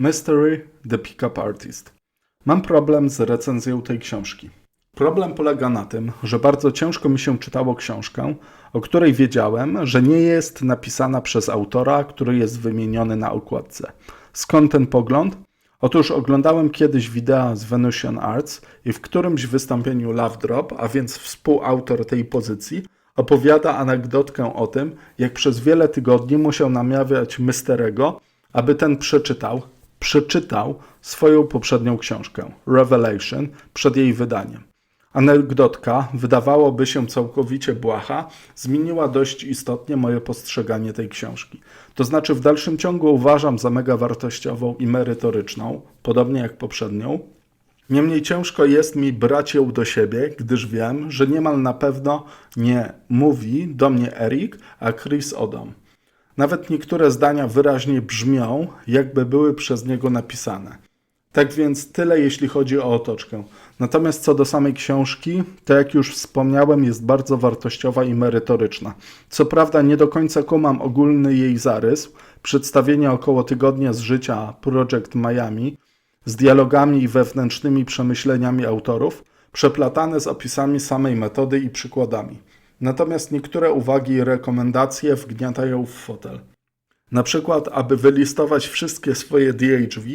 Mystery The Pickup Artist. Mam problem z recenzją tej książki. Problem polega na tym, że bardzo ciężko mi się czytało książkę, o której wiedziałem, że nie jest napisana przez autora, który jest wymieniony na okładce. Skąd ten pogląd? Otóż oglądałem kiedyś wideo z Venusian Arts i w którymś wystąpieniu Love Drop, a więc współautor tej pozycji, opowiada anegdotkę o tym, jak przez wiele tygodni musiał namawiać Mysterego, aby ten przeczytał, przeczytał swoją poprzednią książkę, Revelation, przed jej wydaniem. Anegdotka, wydawałoby się całkowicie błaha, zmieniła dość istotnie moje postrzeganie tej książki. To znaczy, w dalszym ciągu uważam za mega wartościową i merytoryczną, podobnie jak poprzednią. Niemniej ciężko jest mi brać ją do siebie, gdyż wiem, że niemal na pewno nie mówi do mnie Erik, a Chris Odom. Nawet niektóre zdania wyraźnie brzmią, jakby były przez niego napisane. Tak więc tyle, jeśli chodzi o otoczkę. Natomiast co do samej książki, to jak już wspomniałem, jest bardzo wartościowa i merytoryczna. Co prawda nie do końca kumam ogólny jej zarys, przedstawienie około tygodnia z życia Project Miami, z dialogami i wewnętrznymi przemyśleniami autorów, przeplatane z opisami samej metody i przykładami. Natomiast niektóre uwagi i rekomendacje wgniatają w fotel. Na przykład, aby wylistować wszystkie swoje DHV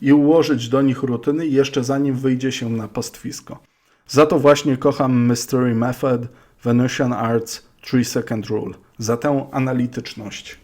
i ułożyć do nich rutyny jeszcze zanim wyjdzie się na pastwisko. Za to właśnie kocham Mystery Method, Venusian Arts, 3 Second Rule. Za tę analityczność.